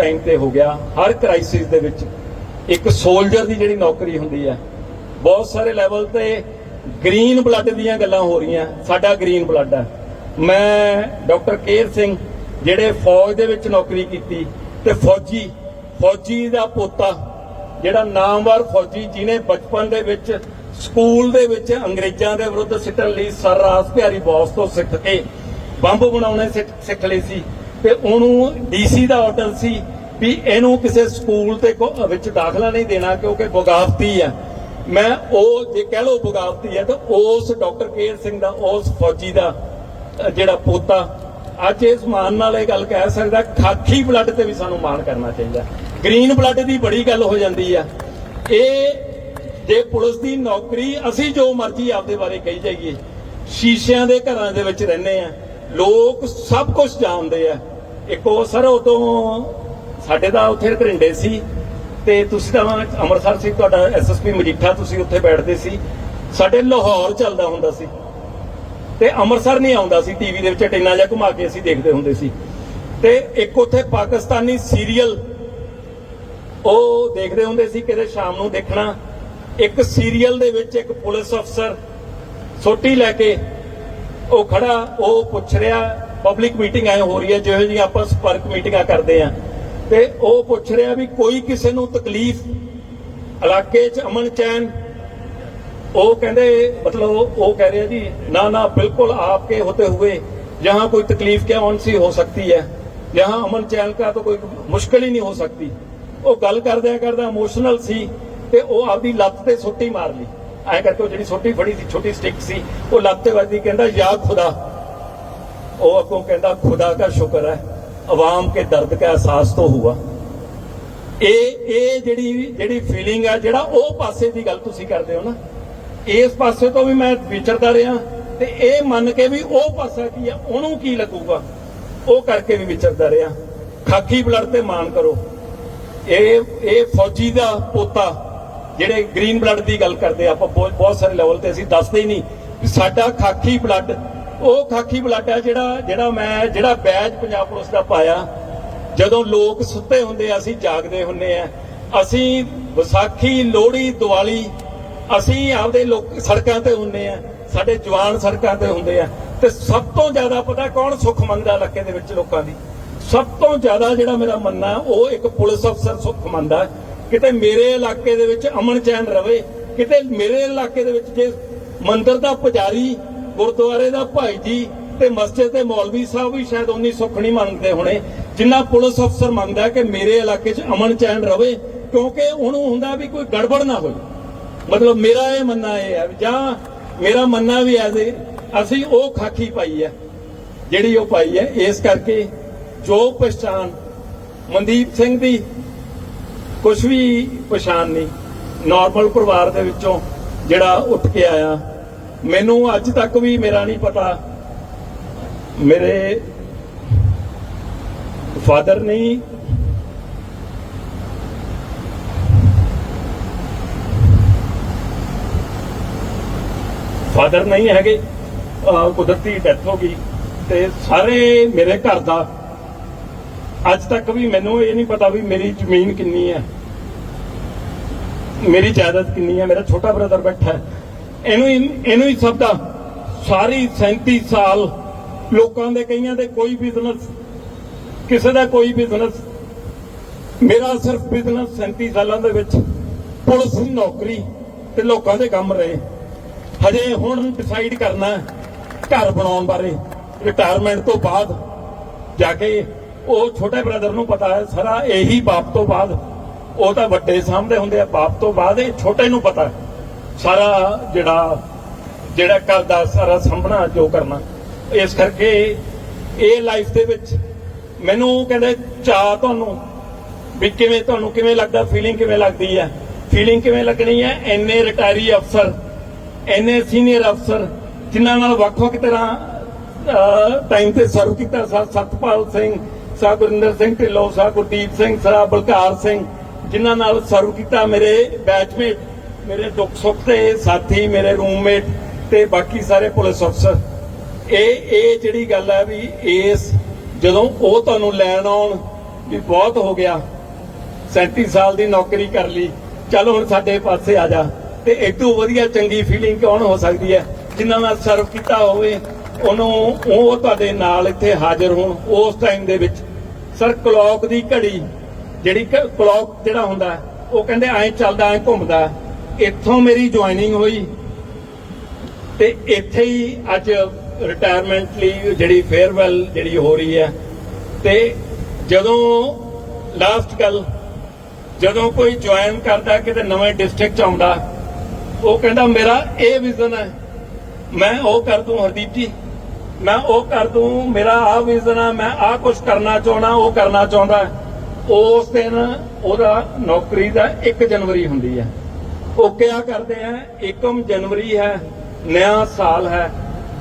Time ਤੇ ਹੋ ਗਿਆ, ਹਰ ਕ੍ਰਾਈਸਿਸ ਦੇ ਵਿੱਚ ਇੱਕ ਸੋਲਜਰ ਦੀ ਜਿਹੜੀ ਨੌਕਰੀ ਹੁੰਦੀ ਹੈ, ਬਹੁਤ ਸਾਰੇ ਲੈਵਲ ਤੇ ਗ੍ਰੀਨ ਬਲੱਡ ਦੀਆਂ ਗੱਲਾਂ ਹੋ ਰਹੀਆਂ, ਸਾਡਾ ਗ੍ਰੀਨ ਬਲੱਡ ਹੈ। ਮੈਂ ਡਾਕਟਰ ਕੇਰ ਸਿੰਘ ਜਿਹੜੇ ਫੌਜ ਦੇ ਵਿੱਚ ਨੌਕਰੀ ਕੀਤੀ ਤੇ ਫੌਜੀ ਫੌਜੀ ਦਾ ਪੋਤਾ, ਜਿਹੜਾ ਨਾਮਵਰ ਫੌਜੀ ਜਿਹਨੇ ਬਚਪਨ ਦੇ ਵਿੱਚ ਸਕੂਲ ਦੇ ਵਿੱਚ ਅੰਗਰੇਜ਼ਾਂ ਦੇ ਵਿਰੁੱਧ ਸਿੱਟਣ ਲਈ ਸਰਰਾਸ ਪਿਆਰੀ ਬੌਸ ਤੋਂ ਸਿੱਖ ਕੇ ਬੰਬ ਬਣਾਉਣੇ ਸਿੱਖ- ਲਈ ਸੀ। ਤੇ ਉਹਨੂੰ ਡੀਸੀ ਦਾ ਆਰਡਰ ਸੀ ਵੀ ਇਹਨੂੰ ਕਿਸੇ ਸਕੂਲ ਤੇ ਵਿੱਚ ਦਾਖਲਾ ਨਹੀਂ ਦੇਣਾ ਕਿਉਂਕਿ ਬਗਾਵਤੀ ਹੈ ਮੈਂ ਉਹ ਜੇ ਕਹਿ ਲਓ ਬਗਾਵਤੀ ਹੈ ਤਾਂ ਉਸ ਡਾਕਟਰ ਕੇਰ ਸਿੰਘ ਦਾ, ਉਸ ਫੌਜੀ ਦਾ ਜਿਹੜਾ ਪੋਤਾ, ਅੱਜ ਇਸ ਮਾਨ ਨਾਲ ਇਹ ਗੱਲ ਕਹਿ ਸਕਦਾ, ਖਾਕੀ ਬਲੱਡ ਤੇ ਵੀ ਸਾਨੂੰ ਮਾਣ ਕਰਨਾ ਚਾਹੀਦਾ। ਗ੍ਰੀਨ ਬਲੱਡ ਦੀ ਬੜੀ ਗੱਲ ਹੋ ਜਾਂਦੀ ਆ। ਇਹ ਜੇ ਪੁਲਿਸ ਦੀ ਨੌਕਰੀ, ਅਸੀਂ ਜੋ ਮਰਜ਼ੀ ਆਪਦੇ ਬਾਰੇ ਕਹੀ ਜਾਈਏ, ਸ਼ੀਸ਼ਿਆਂ ਦੇ ਘਰਾਂ ਦੇ ਵਿੱਚ ਰਹਿੰਦੇ ਆ। ਲੋਕ ਸਭ ਕੁਝ ਜਾਣਦੇ ਆ। ਇੱਕ ਉਹ ਸਰ ਉਦੋਂ ਸਾਡੇ ਦਾ ਉੱਥੇ ਘਰਿੰਡੇ ਸੀ ਤੇ ਤੁਸੀਂ ਤਾਂ ਅੰਮ੍ਰਿਤਸਰ ਸੀ, ਤੁਹਾਡਾ ਐਸਐਸਪੀ ਮਜੀਠਾ ਤੁਸੀਂ ਉੱਥੇ ਬੈਠਦੇ ਸੀ। ਸਾਡੇ ਲਾਹੌਰ ਚੱਲਦਾ ਹੁੰਦਾ ਸੀ। ਤੇ ਅੰਮ੍ਰਿਤਸਰ ਨਹੀਂ ਆਉਂਦਾ ਸੀ ਟੀਵੀ ਦੇ ਵਿੱਚ ਟੈਨਾ ਜਿਹਾ ਘੁਮਾ ਕੇ ਅਸੀਂ ਦੇਖਦੇ ਹੁੰਦੇ ਸੀ। ਤੇ ਇੱਕ ਉੱਥੇ ਪਾਕਿਸਤਾਨੀ ਸੀਰੀਅਲ ਉਹ ਦੇਖਦੇ ਹੁੰਦੇ ਸੀ, ਕਿਤੇ ਸ਼ਾਮ ਨੂੰ ਦੇਖਣਾ। ਇੱਕ ਸੀਰੀਅਲ ਦੇ ਵਿੱਚ ਇੱਕ ਪੁਲਿਸ ਅਫਸਰ ਸੋਟੀ ਲੈ ਕੇ ਉਹ ਖੜਾ, ਉਹ ਪੁੱਛ ਰਿਹਾ ਪਬਲਿਕ ਮੀਟਿੰਗ ਐ ਹੋ ਰਹੀ ਹੈ, ਜਿਹੋ ਜੀ ਆਪਾਂ ਸਪਰਕ ਮੀਟਿੰਗਾਂ ਕਰਦੇ ਆ ਤੇ ਉਹ ਪੁੱਛ ਰਿਹਾ ਵੀ ਕੋਈ ਕਿਸੇ ਨੂੰ ਤਕਲੀਫ, ਇਲਾਕੇ 'ਚ ਅਮਨ ਚੈਨ, ਉਹ ਕਹਿੰਦੇ, ਮਤਲਬ ਉਹ ਕਹਿ ਰਿਹਾ ਜੀ, ਨਾ ਨਾ, ਬਿਲਕੁਲ ਆਪਕੇ ਹੋਤੇ ਹੋਏ ਜਹਾਂ ਕੋਈ ਤਕਲੀਫ ਕਿਆ ਔਨ ਸੀ, ਹੋ ਸਕਦੀ ਹੈ। ਜਹਾਂ ਅਮਨ ਚੈਨ ਕਾ ਤਾਂ ਕੋਈ ਮੁਸ਼ਕਲ ਹੀ ਨਹੀਂ ਹੋ ਸਕਦੀ ਉਹ ਗੱਲ ਕਰਦਿਆਂ ਕਰਦਾ ਇਮੋਸ਼ਨਲ ਸੀ, ਤੇ ਉਹ ਆਪਦੀ ਲੱਤ ਤੇ ਸੁੱਟੀ ਮਾਰ ਲਈ। ਐ ਕਰਕੇ ਜਿਹੜੀ ਛੋਟੀ ਫੜੀ ਸੀ, ਛੋਟੀ ਸਟਿਕ ਸੀ, ਉਹ ਲਾਤੇ ਵੱਜਦੀ, ਕਹਿੰਦਾ, ਯਾ ਖੁਦਾ। ਉਹ ਅੱਗੋਂ ਕਹਿੰਦਾ, ਖੁਦਾ ਦਾ ਸ਼ੁਕਰ ਹੈ, ਆਵਾਮ ਕੇ ਦਰਦ ਦਾ ਅਹਿਸਾਸ ਤੋਂ ਹੁਆ। ਇਹ ਇਹ ਜਿਹੜੀ ਜਿਹੜੀ ਫੀਲਿੰਗ ਆ, ਜਿਹੜਾ ਉਹ ਪਾਸੇ ਦੀ ਗੱਲ ਤੁਸੀਂ ਕਰਦੇ ਹੋ ਨਾ, ਇਸ ਪਾਸੇ ਤੋਂ ਵੀ ਮੈਂ ਵਿਚਰਦਾ ਰਿਹਾ ਤੇ ਇਹ ਮੰਨ ਕੇ ਵੀ ਉਹ ਪਾਸਾ ਕੀ ਆ, ਉਹਨੂੰ ਕੀ ਲੱਗੂਗਾ? ਉਹ ਕਰਕੇ ਵੀ ਵਿਚਰਦਾ ਰਿਹਾ। ਖਾਕੀ ਬਲੜ ਤੇ ਮਾਨ ਕਰੋ। ਇਹ ਇਹ ਫੌਜੀ ਦਾ ਪੋਤਾ ਜਿਹੜੇ ਗ੍ਰੀਨ ਬਲੱਡ ਦੀ ਗੱਲ ਕਰਦੇ ਆਪਾਂ ਬਹੁਤ ਸਾਰੇ ਲੈਵਲ ਤੇ ਅਸੀਂ ਦੱਸਦੇ ਹੀ ਨਹੀਂ। ਵੀ ਸਾਡਾ ਖਾਕੀ ਬਲੱਡ ਉਹ ਖਾਕੀ ਬਲੱਡ ਆ ਜਿਹੜਾ ਜਿਹੜਾ ਮੈਂ ਜਿਹੜਾ ਬੈਜ ਪੰਜਾਬ ਪੁਲਿਸ ਦਾ ਪਾਇਆ। ਜਦੋਂ ਲੋਕ ਸੁੱਤੇ ਹੁੰਦੇ ਅਸੀਂ ਜਾਗਦੇ ਹੁੰਨੇ ਆ। ਅਸੀਂ ਵਿਸਾਖੀ, ਲੋਹੜੀ, ਦੀਵਾਲੀ, ਅਸੀਂ ਆਪਦੇ ਲੋਕ ਸੜਕਾਂ ਤੇ ਹੁੰਨੇ ਆ। ਸਾਡੇ ਜਵਾਨ ਸੜਕਾਂ ਤੇ ਹੁੰਦੇ ਆ। ਤੇ ਸਭ ਤੋਂ ਜ਼ਿਆਦਾ ਪਤਾ ਕੌਣ ਸੁੱਖ ਮੰਗਦਾ ਇਲਾਕੇ ਦੇ ਵਿੱਚ ਲੋਕਾਂ ਦੀ? ਸਭ ਤੋਂ ਜ਼ਿਆਦਾ ਜਿਹੜਾ ਮੇਰਾ ਮੰਨਣਾ, ਉਹ ਇੱਕ ਪੁਲਿਸ ਅਫਸਰ ਸੁੱਖ ਮੰਗਦਾ ਕਿਤੇ ਮੇਰੇ ਇਲਾਕੇ ਦੇ ਵਿੱਚ ਅਮਨ ਚੈਨ ਰਵੇ, ਕਿਤੇ ਮੇਰੇ ਇਲਾਕੇ ਦੇ ਵਿੱਚ ਜੇ ਮੰਦਿਰ ਦਾ ਪੁਜਾਰੀ, ਗੁਰਦੁਆਰੇ ਦਾ ਭਾਈ ਜੀ ਤੇ ਮਸਜਿਦ ਦੇ ਮੌਲਵੀ ਸਾਹਿਬ ਵੀ ਸ਼ਾਇਦ ਉਨੀ ਸੁੱਖ ਨਹੀਂ ਮੰਗਦੇ ਹੋਣੇ, ਜਿੰਨਾ ਪੁਲਿਸ ਅਫਸਰ ਮੰਗਦਾ ਕਿ ਮੇਰੇ ਇਲਾਕੇ 'ਚ ਅਮਨ ਚੈਨ ਰਵੇ, ਕਿਉਂਕਿ ਉਹਨੂੰ ਹੁੰਦਾ ਵੀ ਕੋਈ ਗੜਬੜ ਨਾ ਹੋਵੇ। ਮਤਲਬ ਮੇਰਾ ਇਹ ਮੰਨਣਾ ਇਹ ਹੈ ਜਾਂ ਮੇਰਾ ਮੰਨਣਾ ਵੀ ਐਜ਼ ਅਸੀਂ ਉਹ ਖਾਕੀ ਪਾਈ ਹੈ, ਜਿਹੜੀ ਉਹ ਪਾਈ ਹੈ, ਇਸ ਕਰਕੇ ਜੋ ਪਛਾਣ ਮਨਦੀਪ ਸਿੰਘ ਦੀ ਕੁਝ ਵੀ ਪਛਾਣ ਨਹੀਂ। ਨਾਰਮਲ ਪਰਿਵਾਰ ਦੇ ਵਿੱਚੋਂ ਜਿਹੜਾ ਉੱਠ ਕੇ ਆਇਆ, ਮੈਨੂੰ ਅੱਜ ਤੱਕ ਵੀ ਮੇਰਾ ਨਹੀਂ ਪਤਾ। ਮੇਰੇ ਫਾਦਰ ਨਹੀਂ ਫਾਦਰ ਨਹੀਂ ਹੈਗੇ ਕੁਦਰਤੀ ਡੈਥ ਹੋ ਗਈ ਤੇ ਸਾਰੇ ਮੇਰੇ ਘਰ ਦਾ ਅੱਜ ਤੱਕ ਵੀ ਮੈਨੂੰ ਇਹ ਨਹੀਂ ਪਤਾ ਵੀ ਮੇਰੀ ਜ਼ਮੀਨ ਕਿੰਨੀ ਹੈ। ਮੇਰੀ ਜਾਇਦਾਦ ਕਿੰਨੀ ਹੈ, ਮੇਰਾ ਛੋਟਾ ਬ੍ਰਦਰ ਬੈਠਾ ਇਹਨੂੰ ਇਹਨੂੰ ਹੀ ਸਭ ਦਾ ਸਾਰੀ 37 ਸਾਲ ਲੋਕਾਂ ਦੇ ਕਈਆਂ ਦੇ ਕੋਈ ਬਿਜ਼ਨਸ ਕਿਸੇ ਦਾ ਕੋਈ ਬਿਜ਼ਨਸ ਮੇਰਾ ਸਿਰਫ ਬਿਜ਼ਨਸ 37 ਸਾਲਾਂ ਦੇ ਵਿੱਚ ਪੁਲਿਸ, ਨੌਕਰੀ ਤੇ ਲੋਕਾਂ ਦੇ ਕੰਮ ਰਹੇ। ਹਜੇ ਹੁਣ ਡਿਸਾਈਡ ਕਰਨਾ ਘਰ ਬਣਾਉਣ ਬਾਰੇ। ਰਿਟਾਇਰਮੈਂਟ ਤੋਂ ਬਾਅਦ ਜਾ ਕੇ ਉਹ ਛੋਟੇ ਬ੍ਰਦਰ ਨੂੰ ਪਤਾ ਹੈ, ਸਾਰਾ ਇਹੀ ਬਾਪ ਤੋਂ ਬਾਅਦ, ਉਹ ਤਾਂ ਵੱਡੇ ਸਾਹਮਣੇ ਹੁੰਦੇ ਆ, ਬਾਪ ਤੋਂ ਬਾਅਦ ਇਹ ਛੋਟੇ ਨੂੰ ਪਤਾ ਹੈ। ਸਾਰਾ ਜਿਹੜਾ ਜਿਹੜਾ ਘਰ ਦਾ ਸਾਰਾ ਸੰਭਣਾ ਜੋ ਕਰਨਾ। ਇਸ ਕਰਕੇ ਇਹ ਲਾਈਫ ਦੇ ਵਿੱਚ ਮੈਨੂੰ ਕਹਿੰਦੇ ਚਾ ਤੁਹਾਨੂੰ, ਵੀ ਕਿਵੇਂ ਤੁਹਾਨੂੰ, ਕਿਵੇਂ ਲੱਗਦਾ ਫੀਲਿੰਗ ਕਿਵੇਂ ਲੱਗਦੀ ਹੈ? ਫੀਲਿੰਗ ਕਿਵੇਂ ਲੱਗਣੀ ਹੈ? ਐਨੇ ਰਿਟਾਇਰੀ ਅਫਸਰ ਐਨੇ ਸੀਨੀਅਰ ਅਫਸਰ, ਜਿਨ੍ਹਾਂ ਨਾਲ ਵੱਖ-ਵੱਖ ਤਰ੍ਹਾਂ ਟਾਈਮ ਤੇ ਸਰਵ ਕੀਤਾ, ਸਾ ਸਤਪਾਲ ਸਿੰਘ ਸਾ ਗੁਰਿੰਦਰ ਸਿੰਘ ਢਿੱਲੋਂ, ਸਾਹਿਬ ਗੁਰਦੀਪ ਸਿੰਘ, ਸਾਹਿਬ ਬਲਕਾਰ ਸਿੰਘ, ਜਿਨ੍ਹਾਂ ਨਾਲ ਸਰਵ ਕੀਤਾ ਮੇਰੇ ਬੈਚਮੇਟ ਮੇਰੇ ਦੁੱਖ ਸੁੱਖ ਦੇ ਸਾਥੀ, ਮੇਰੇ ਰੂਮਮੇਟ ਤੇ ਬਾਕੀ ਸਾਰੇ ਪੁਲਿਸ ਅਫਸਰ ਇਹ ਇਹ ਜਿਹੜੀ ਗੱਲ ਹੈ ਵੀ ਇਸ ਜਦੋਂ ਉਹ ਤੁਹਾਨੂੰ ਲੈਣ ਆਉਣ ਵੀ ਬਹੁਤ ਹੋ ਗਿਆ 37 ਸਾਲ ਦੀ ਨੌਕਰੀ ਕਰ ਲਈ, ਚੱਲ ਹੁਣ ਸਾਡੇ ਪਾਸੇ ਆ ਜਾ। ਤੇ ਇਦੋਂ ਵਧੀਆ ਚੰਗੀ ਫੀਲਿੰਗ ਕੌਣ ਹੋ ਸਕਦੀ ਹੈ? ਜਿਨ੍ਹਾਂ ਨਾਲ ਸਰਵ ਕੀਤਾ ਹੋਵੇ, ਉਹਨੂੰ, ਉਹ ਤੁਹਾਡੇ ਨਾਲ ਇੱਥੇ ਹਾਜ਼ਰ ਹੋਣ, ਉਸ ਟਾਈਮ ਦੇ ਵਿੱਚ। ਸਰ ਕਲੌਕ ਦੀ ਘੜੀ ਜਿਹੜੀ ਕਲੌਕ ਜਿਹੜਾ ਹੁੰਦਾ, ਉਹ ਕਹਿੰਦੇ ਐਂ ਚੱਲਦਾ, ਐਂ ਘੁੰਮਦਾ। ਇੱਥੋਂ ਮੇਰੀ ਜੁਆਇਨਿੰਗ ਹੋਈ। ਤੇ ਇੱਥੇ ਹੀ ਅੱਜ ਰਿਟਾਇਰਮੈਂਟ ਲਈ ਜਿਹੜੀ ਫੇਅਰਵੈਲ ਜਿਹੜੀ ਹੋ ਰਹੀ ਹੈ। ਤੇ ਜਦੋਂ ਲਾਸਟ ਕੱਲ ਜਦੋਂ ਕੋਈ ਜੁਆਇਨ ਕਰਦਾ, ਕਿਤੇ ਨਵੇਂ ਡਿਸਟ੍ਰਿਕਟ ਚ ਆਉਂਦਾ, ਉਹ ਕਹਿੰਦਾ, ਮੇਰਾ ਇਹ ਵਿਜ਼ਨ ਹੈ। ਮੈਂ ਉਹ ਕਰ ਦੂੰ, ਹਰਦੀਪ ਜੀ। ਮੈਂ ਉਹ ਕਰ ਦੂੰ, ਮੇਰਾ ਆ ਵਿਜ਼ਨ ਆ, ਮੈਂ ਆ ਕੁਝ ਕਰਨਾ ਚਾਹਣਾ ਉਹ ਕਰਨਾ ਚਾਹੁੰਦਾ। ਉਸ ਦਿਨ ਉਹਦਾ ਨੌਕਰੀ ਦਾ 1 ਜਨਵਰੀ ਹੁੰਦੀ ਹੈ। ਉਹ ਕਿਆ ਕਰਦੇ ਆ? 1 ਜਨਵਰੀ ਹੈ ਨਵਾਂ ਸਾਲ ਹੈ।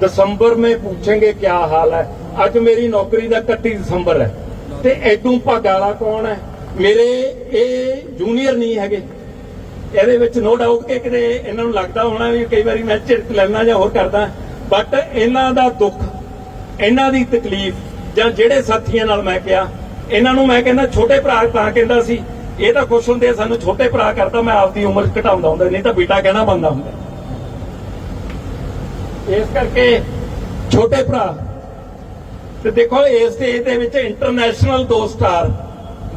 ਦਸੰਬਰ ਮੇ ਪੁੱਛेंगे ਕੀ ਹਾਲ ਹੈ। ਅੱਜ ਮੇਰੀ ਨੌਕਰੀ ਦਾ 31 ਦਸੰਬਰ ਹੈ। ਤੇ ਐਦੋਂ ਭਾਗਾਲਾ ਕੌਣ ਹੈ? ਮੇਰੇ ਇਹ ਜੂਨੀਅਰ ਨਹੀਂ ਹੈਗੇ। ਇਹਦੇ ਵਿੱਚ ਨੋ ਡਾਊਟ ਕਿ ਕਿਤੇ ਇਹਨਾਂ ਨੂੰ ਲੱਗਦਾ ਹੋਣਾ ਵੀ ਕਈ ਵਾਰੀ ਮੈਂ ਝਿੜਕ ਲੈਣਾ ਜਾਂ ਹੋਰ ਕਰਦਾ। ਬਟ ਇਹਨਾਂ ਦਾ ਦੁੱਖ, ਇਹਨਾਂ ਦੀ ਤਕਲੀਫ, ਜਾਂ ਜਿਹੜੇ ਸਾਥੀਆਂ ਨਾਲ ਮੈਂ ਕਿਹਾ, ਇਹਨਾਂ ਨੂੰ ਮੈਂ ਕਹਿੰਦਾ ਛੋਟੇ ਭਰਾ ਤਾਂ ਕਹਿੰਦਾ ਸੀ, ਇਹ ਤਾਂ ਖੁਸ਼ ਹੁੰਦੇ ਸਾਨੂੰ ਛੋਟੇ ਭਰਾ ਕਰਦਾ, ਮੈਂ ਆਪਦੀ ਉਮਰ ਘਟਾਉਂਦਾ ਹੁੰਦਾ, ਨਹੀਂ ਤਾਂ ਬੇਟਾ ਕਹਿਣਾ ਬੰਦਾ ਹੁੰਦਾ। ਇਸ ਕਰਕੇ ਛੋਟੇ ਭਰਾ, ਤੇ ਦੇਖੋ ਇਸ ਦੇ ਦੇ ਵਿੱਚ ਇੰਟਰਨੈਸ਼ਨਲ ਦੋ ਸਟਾਰ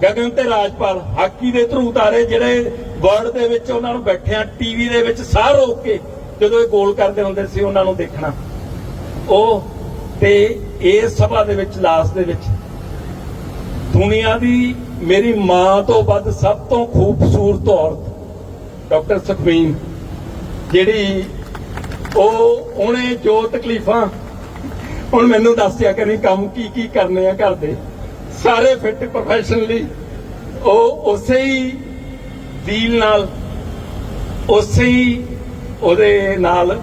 ਗਗਨ ਤੇ ਰਾਜਪਾਲ, ਹਾਕੀ ਦੇ ਧਰੂ ਤਾਰੇ ਜਿਹੜੇ ਵਰਲਡ ਦੇ ਵਿੱਚ ਉਹਨਾਂ ਨੂੰ ਬੈਠਿਆਂ ਟੀਵੀ ਦੇ ਵਿੱਚ ਸਾਹ ਰੋਕ ਕੇ ਜਦੋਂ ਇਹ ਗੋਲ ਕਰਦੇ ਹੁੰਦੇ ਸੀ, ਉਹਨਾਂ ਨੂੰ ਦੇਖਣਾ। ਉਹ ਤੇ ਇਸ ਸਭਾ ਦੇ ਵਿੱਚ ਲਾਸਟ ਦੇ ਵਿੱਚ, ਦੁਨੀਆ ਦੀ ਮੇਰੀ ਮਾਂ ਤੋਂ ਵੱਧ ਸਭ ਤੋਂ ਖੂਬਸੂਰਤ ਔਰਤ, ਡਾਕਟਰ ਸੁਖਮੀਨ ਜਿਹੜੀ ਉਹ ਉਹਨੇ ਜੋ ਤਕਲੀਫਾਂ, ਹੁਣ ਮੈਨੂੰ ਦੱਸਿਆ ਕਿ ਕੰਮ ਕੀ ਕੀ ਕਰਨੇ ਆ ਘਰ ਦੇ। ਸਾਰੇ ਫਿੱਟ ਪ੍ਰੋਫੈਸ਼ਨਲੀ ਉਹ ਉਸੇ ਹੀ ਦੀਲ ਨਾਲ, ਉਸੇ ਹੀ ਉਹਦੇ ਨਾਲ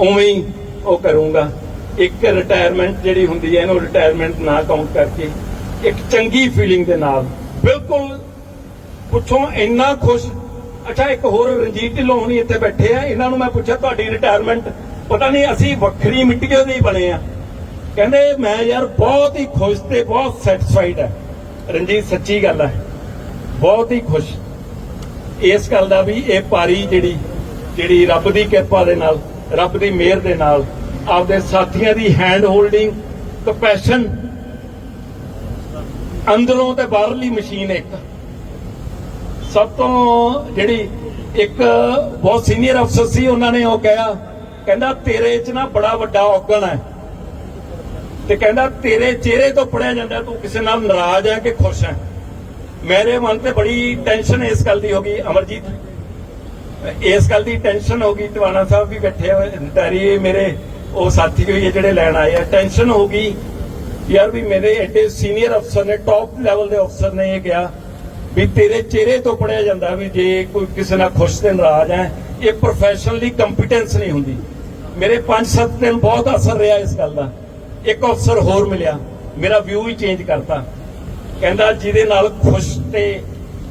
ਉਵੇਂ ਹੀ ਉਹ ਕਰੂੰਗਾ। ਇੱਕ ਰਿਟਾਇਰਮੈਂਟ ਜਿਹੜੀ ਹੁੰਦੀ ਹੈ ਇਹਨੂੰ ਰਿਟਾਇਰਮੈਂਟ ਨਾ ਕਾਊਂਟ ਕਰਕੇ ਇੱਕ ਚੰਗੀ ਫੀਲਿੰਗ ਦੇ ਨਾਲ। ਬਿਲਕੁਲ ਪੁੱਛੋ, ਇੰਨਾ ਖੁਸ਼। ਅੱਛਾ, ਇੱਕ ਹੋਰ ਰਣਜੀਤ ਢਿੱਲੋਂ ਹੁਣੀ ਇੱਥੇ ਬੈਠੇ ਆ। ਇਹਨਾਂ ਨੂੰ ਮੈਂ ਪੁੱਛਿਆ, ਤੁਹਾਡੀ ਰਿਟਾਇਰਮੈਂਟ ਪਤਾ ਨਹੀਂ ਅਸੀਂ ਵੱਖਰੀ ਮਿੱਟੀ ਦੇ ਹੀ ਬਣੇ ਆ। ਕਹਿੰਦੇ, ਮੈਂ ਯਾਰ ਬਹੁਤ ਹੀ ਖੁਸ਼ ਤੇ ਬਹੁਤ ਸੈਟੀਸਫਾਈਡ ਹੈ ਰਣਜੀਤ, ਸੱਚੀ ਗੱਲ ਹੈ ਬਹੁਤ ਹੀ ਖੁਸ਼। ਇਸ ਗੱਲ ਦਾ ਵੀ ਇਹ ਪਾਰੀ ਜਿਹੜੀ ਜਿਹੜੀ ਰੱਬ ਦੀ ਕਿਰਪਾ ਦੇ ਨਾਲ, ਰੱਬ ਦੀ ਮਿਹਰ ਦੇ ਨਾਲ, ਆਪਦੇ ਸਾਥੀਆਂ ਦੀ ਹੈਂਡ ਹੋਲਡਿੰਗ ਕੰਪੈਸ਼ਨ ਅੰਦਰੋਂ ਤੇ ਬਾਹਰਲੀ ਮਸ਼ੀਨ ਇੱਕ। ਸਭ ਤੋਂ ਜਿਹੜੀ ਇੱਕ ਬਹੁਤ ਸੀਨੀਅਰ ਅਫਸਰ ਸੀ, ਉਹਨਾਂ ਨੇ ਉਹ ਕਿਹਾ, ਕਹਿੰਦਾ, ਤੇਰੇ 'ਚ ਨਾ ਬੜਾ ਵੱਡਾ ਔਗਣ ਹੈ। ਤੇ ਕਹਿੰਦਾ, ਤੇਰੇ ਚਿਹਰੇ ਤੋਂ ਪੜਿਆ ਜਾਂਦਾ, ਤੂੰ ਕਿਸੇ ਨਾਲ ਨਾਰਾਜ਼ ਹੈ ਕਿ ਖੁਸ਼ ਹੈ? ਮੇਰੇ ਮਨ ਤੇ ਬੜੀ ਟੈਨਸ਼ਨ ਇਸ ਗੱਲ ਦੀ ਹੋ ਗਈ, ਅਮਰਜੀਤ। ਇਸ ਗੱਲ ਦੀ ਟੈਨਸ਼ਨ ਹੋ ਗਈ ਟਵਾਣਾ ਸਾਹਿਬ ਵੀ ਬੈਠੇ ਹੋਏ ਮੇਰੇ ਉਹ ਸਾਥੀ ਹੋਈ ਹੈ ਜਿਹੜੇ ਲੈਣ ਆਏ ਆ ਟੈਨਸ਼ਨ ਹੋ ਗਈ। ਯਾਰ ਵੀ ਮੇਰੇ ਐਡੇ ਸੀਨੀਅਰ ਅਫਸਰ ਨੇ ਟੌਪ ਲੈਵਲ ਦੇ ਅਫਸਰ ਨੇ ਇਹ ਕਿਹਾ ਵੀ ਤੇਰੇ ਚਿਹਰੇ ਤੋਂ ਪੜਿਆ ਜਾਂਦਾ ਵੀ ਜੇ ਕੋਈ ਕਿਸੇ ਨਾਲ ਖੁਸ਼ ਤੇ ਨਾਰਾਜ਼ ਹੈ, ਇਹ ਪ੍ਰੋਫੈਸ਼ਨਲੀ ਕੰਪੀਟੈਂਸ ਨਹੀਂ ਹੁੰਦੀ। ਮੇਰੇ 5-7 ਦਿਨ ਬਹੁਤ ਅਸਰ ਰਿਹਾ ਇਸ ਗੱਲ ਦਾ। ਇੱਕ ਅਫਸਰ ਹੋਰ ਮਿਲਿਆ, ਮੇਰਾ ਵਿਊ ਹੀ ਚੇਂਜ ਕਰਤਾ। ਕਹਿੰਦਾ ਜਿਹਦੇ ਨਾਲ ਖੁਸ਼ ਤੇ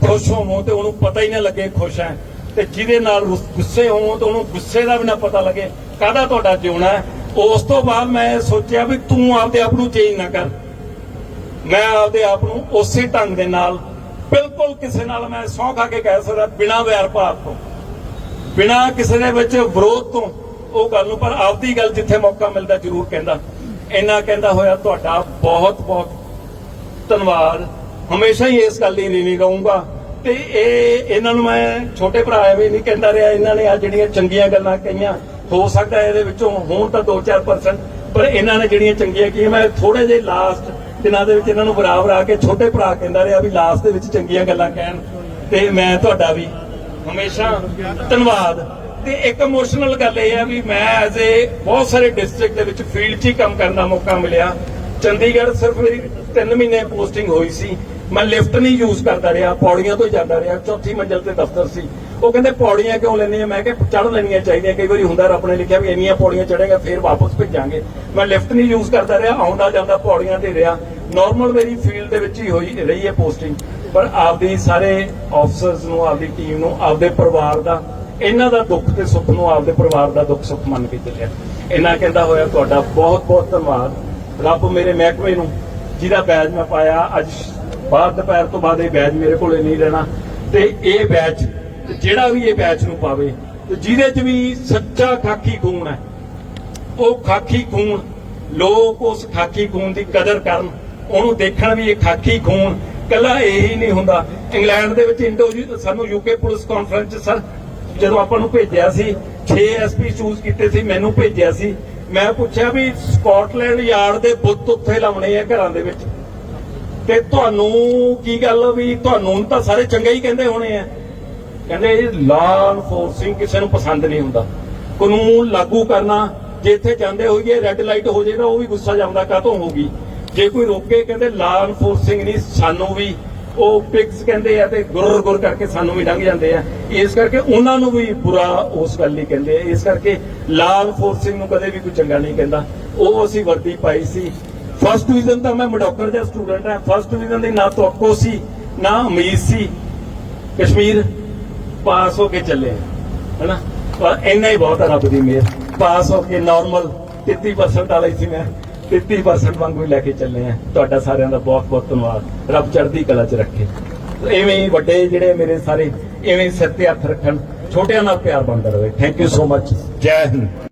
ਖੁਸ਼ ਹੋਵੋ ਤੇ ਉਹਨੂੰ ਪਤਾ ਹੀ ਨਾ ਲੱਗੇ ਖੁਸ਼ ਹੈ। ਤੇ ਜਿਹਦੇ ਨਾਲ ਗੁੱਸੇ ਹੋਵੋ ਤੇ ਉਹਨੂੰ ਗੁੱਸੇ ਦਾ ਵੀ ਨਾ ਪਤਾ ਲੱਗੇ ਕਾਹਦਾ ਤੁਹਾਡਾ ਜਿਉਣਾ ਉਸ ਤੋਂ ਬਾਅਦ ਮੈਂ ਸੋਚਿਆ ਵੀ ਤੂੰ ਆਪਦੇ ਆਪ ਨੂੰ ਚੇਂਜ ਨਾ ਕਰ। ਮੈਂ ਆਪਦੇ ਆਪ ਨੂੰ ਉਸੇ ਢੰਗ ਦੇ ਨਾਲ ਬਿਲਕੁਲ ਕਿਸੇ ਨਾਲ ਮੈਂ ਸਹੁੰ ਖਾ ਕੇ ਕਹਿ ਸਕਦਾ ਬਿਨਾਂ ਵੈਰ ਭਾਵ ਤੋਂ। ਬਿਨਾਂ ਕਿਸੇ ਦੇ ਵਿੱਚ ਵਿਰੋਧ ਤੋਂ। ਉਹ ਗੱਲ ਨੂੰ ਪਰ ਆਪਦੀ ਗੱਲ ਜਿੱਥੇ ਮੌਕਾ ਮਿਲਦਾ ਜ਼ਰੂਰ ਕਹਿੰਦਾ। ਇੰਨਾ ਕਹਿੰਦਾ ਹੋਇਆ ਤੁਹਾਡਾ ਬਹੁਤ ਬਹੁਤ ਧੰਨਵਾਦ। ਹਮੇਸ਼ਾ ਹੀ ਇਸ ਗੱਲ ਲਈ ਨਹੀਂ ਰਹੂੰਗਾ। ਤੇ ਇਹ ਇਹਨਾਂ ਨੂੰ ਮੈਂ ਛੋਟੇ ਭਰਾ ਐਵੇਂ ਨਹੀਂ ਕਹਿੰਦਾ ਰਿਹਾ, ਇਹਨਾਂ ਨੇ ਆ ਜਿਹੜੀਆਂ ਚੰਗੀਆਂ ਗੱਲਾਂ ਕਹੀਆਂ, ਹੋ ਸਕਦਾ ਇਹਦੇ ਵਿੱਚੋਂ ਹੋਣ ਤਾਂ 2-4% ਪਰ ਇਹਨਾਂ ਨੇ ਜਿਹੜੀਆਂ ਚੰਗੀਆਂ ਕਹੀਆਂ ਮੈਂ ਥੋੜੇ ਜਿਹੇ ਲਾਸਟ ਦਿਨਾਂ ਦੇ ਵਿੱਚ ਇਹਨਾਂ ਨੂੰ ਬਰਾਬਰ ਆ ਕੇ ਛੋਟੇ ਭਰਾ ਕਹਿੰਦਾ ਰਿਹਾ ਵੀ ਲਾਸਟ ਦੇ ਵਿੱਚ ਚੰਗੀਆਂ ਗੱਲਾਂ ਕਹਿਣ, ਤੇ ਮੈਂ ਤੁਹਾਡਾ ਵੀ ਹਮੇਸ਼ਾ ਧੰਨਵਾਦ। ਤੇ ਇੱਕ ਇਮੋਸ਼ਨਲ ਗੱਲ ਇਹ ਹੈ ਵੀ ਮੈਂ ਐਜ਼ ਏ ਬਹੁਤ ਸਾਰੇ ਡਿਸਟ੍ਰਿਕਟ ਦੇ ਵਿੱਚ ਫੀਲਡ 'ਚ ਹੀ ਕੰਮ ਕਰਨ ਦਾ ਮੌਕਾ ਮਿਲਿਆ। ਚੰਡੀਗੜ੍ਹ ਸਿਰਫ ਮੇਰੀ 3 ਮਹੀਨੇ ਪੋਸਟਿੰਗ ਹੋਈ ਸੀ। ਮੈਂ ਲਿਫਟ ਨਹੀਂ ਯੂਜ਼ ਕਰਦਾ ਰਿਹਾ, ਪੌੜੀਆਂ ਤੋਂ ਹੀ ਜਾਂਦਾ ਰਿਹਾ, ਚੌਥੀ ਮੰਜ਼ਲ ਤੇ ਦਫ਼ਤਰ ਸੀ। ਉਹ ਕਹਿੰਦੇ ਪੌੜੀਆਂ ਕਿਉਂ ਲੈਣੀਆਂ ਮੈਂ ਕਿਹਾ ਚੜ੍ਹ ਲੈਣੀਆਂ ਚਾਹੀਦੀਆਂ। ਕਈ ਵਾਰੀ ਹੁੰਦਾ ਰੱਬ ਨੇ ਲਿਖਿਆ ਵੀ ਇੰਨੀਆਂ ਪੌੜੀਆਂ ਚੜ੍ਹੇਗਾ, ਫਿਰ ਵਾਪਸ ਭੇਜਾਂਗੇ। ਮੈਂ ਲਿਫਟ ਨਹੀਂ ਯੂਜ਼ ਕਰਦਾ ਰਿਹਾ ਆਉਂਦਾ ਜਾਂਦਾ ਪੌੜੀਆਂ ਤੇ ਰਿਹਾ। ਨਾਰਮਲ ਮੇਰੀ ਫੀਲਡ ਦੇ ਵਿੱਚ ਹੀ ਹੋਈ, ਰਹੀ ਹੈ ਪੋਸਟਿੰਗ ਪਰ ਆਪਦੀ ਸਾਰੇ ਆਫਸਰਸ ਨੂੰ, ਆਪਦੀ ਟੀਮ ਨੂੰ, ਆਪਦੇ ਪਰਿਵਾਰ ਦਾ, ਇਹਨਾਂ ਦਾ ਦੁੱਖ ਤੇ ਸੁੱਖ ਨੂੰ ਆਪਦੇ ਪਰਿਵਾਰ ਦਾ ਦੁੱਖ ਸੁੱਖ ਮੰਨ ਕੇ ਚੱਲਿਆ। ਇਹਨਾਂ ਕਹਿੰਦਾ ਹੋਇਆ ਤੁਹਾਡਾ ਬਹੁਤ ਬਹੁਤ ਧੰਨਵਾਦ। ਰੱਬ ਮੇਰੇ ਮਹਿਕਮੇ ਨੂੰ ਜਿਹਦਾ ਬੈਜ ਮੈਂ ਪਾਇਆ, ਅੱਜ ਬਾਅਦ ਦੁਪਹਿਰ ਤੋਂ ਬਾਅਦ ਇਹ ਬੈਚ ਮੇਰੇ ਕੋਲੇ ਨਹੀਂ ਰਹਿਣਾ। ਤੇ ਇਹ ਬੈਚ ਜਿਹੜਾ ਵੀ ਇਹ ਬੈਚ ਨੂੰ ਪਾਵੇ, ਤੇ ਜਿਹਦੇ 'ਚ ਵੀ ਸੱਚਾ ਖਾਕੀ ਖੂਨ ਹੈ, ਉਹ ਖਾਕੀ ਖੂਨ, ਲੋਕ ਉਸ ਖਾਕੀ ਖੂਨ ਦੀ ਕਦਰ ਕਰਨ, ਉਹਨੂੰ ਦੇਖਣ ਵੀ ਇਹ ਖਾਕੀ ਖੂਨ ਕੱਲਾ ਇਹੀ ਨਹੀਂ ਹੁੰਦਾ। ਇੰਗਲੈਂਡ ਦੇ ਵਿੱਚ ਇੰਡੋ ਸਾਨੂੰ ਯੂਕੇ ਪੁਲਿਸ ਕਾਨਫਰੰਸ 'ਚ ਸਰ, ਜਦੋਂ ਆਪਾਂ ਨੂੰ ਭੇਜਿਆ ਸੀ 6 ਐਸਪੀ ਚੂਜ਼ ਕੀਤੇ ਸੀ, ਮੈਨੂੰ ਭੇਜਿਆ ਸੀ। ਮੈਂ ਪੁੱਛਿਆ ਵੀ ਸਕਾਟਲੈਂਡ ਯਾਰਡ ਦੇ ਬੁੱਤ ਉੱਥੇ ਲਾਉਣੇ ਆ ਘਰਾਂ ਦੇ ਵਿੱਚ। ਤੇ ਤੁਹਾਨੂੰ ਕੀ ਗੱਲ ਵੀ ਤੁਹਾਨੂੰ ਤਾਂ ਸਾਰੇ ਚੰਗੇ ਹੀ ਕਹਿੰਦੇ ਹੋਣੇ ਆ। ਕਹਿੰਦੇ ਲਾਅ ਇਨਫੋਰਸਿੰਗ ਕਿਸੇ ਨੂੰ ਪਸੰਦ ਨਹੀਂ ਹੁੰਦਾ। ਕਾਨੂੰਨ ਲਾਗੂ ਕਰਨਾ, ਜੇ ਇੱਥੇ ਜਾਂਦੇ ਹੋਈਏ ਰੈੱਡ ਲਾਈਟ ਹੋ ਜੇ ਨਾ ਉਹ ਵੀ ਗੁੱਸਾ ਜਾਂਦਾ, ਕਾਹਤੋਂ ਹੋਊਗੀ? ਜੇ ਕੋਈ ਰੋਕੇ, ਕਹਿੰਦੇ ਲਾਅ ਇਨਫੋਰਸਿੰਗ ਨਹੀਂ, ਸਾਨੂੰ ਵੀ। ਉਹ ਪਿਕਸ ਕਹਿੰਦੇ ਆ ਤੇ ਗੁਰ ਗੁਰ ਕਰਕੇ ਸਾਨੂੰ ਵੀ ਲੰਘ ਜਾਂਦੇ ਆ। ਇਸ ਕਰਕੇ ਉਹਨਾਂ ਨੂੰ ਵੀ ਬੁਰਾ ਉਸ ਗੱਲ ਲਈ ਕਹਿੰਦੇ ਆ। ਇਸ ਕਰਕੇ ਲਾਅ ਇਨਫੋਰਸਿੰਗ ਨੂੰ ਕਦੇ ਵੀ ਕੋਈ ਚੰਗਾ ਨਹੀਂ ਕਹਿੰਦਾ। ਉਹ ਅਸੀਂ ਵਰਦੀ ਪਾਈ ਸੀ। ਫਸਟ ਡਿਵੀਜ਼ਨ ਤਾਂ ਮੈਂ ਮਡੋਕਰ ਦਾ ਸਟੂਡੈਂਟ ਹਾਂ। ਫਸਟ ਡਿਵੀਜ਼ਨ ਦੀ ਨਾ ਤੋਕੋ ਸੀ, ਨਾ ਉਮੀਦ ਸੀ। ਕਸ਼ਮੀਰ ਪਾਸ ਹੋ ਕੇ ਚੱਲੇ ਹਨਾ? ਪਰ ਇੰਨਾ ਹੀ ਬਹੁਤ ਆ ਰੱਬ ਦੀ ਮਿਹਰ। ਪਾਸ ਹੋ ਕੇ ਨਾਰਮਲ 33% ਵਾਲਾ ਹੀ ਸੀ ਮੈਂ। 33% ਵਾਂਗੂ ਲੈ ਕੇ ਚੱਲੇ ਆ। ਤੁਹਾਡਾ ਸਾਰਿਆਂ ਦਾ ਬਹੁਤ ਬਹੁਤ ਧੰਨਵਾਦ। ਰੱਬ ਚੜ੍ਹਦੀ ਕਲਾ 'ਚ ਰੱਖੇ। ਐਵੇਂ ਹੀ ਵੱਡੇ ਜਿਹੜੇ ਮੇਰੇ ਸਾਰੇ, ਐਵੇਂ ਸਿਰ ਤੇ ਹੱਥ ਰੱਖਣ। ਛੋਟਿਆਂ ਨਾਲ ਪਿਆਰ ਬਣਦਾ ਰਹੇ। ਥੈਂਕ ਯੂ ਸੋ ਮਚ ਜੈ ਹਿੰਦ।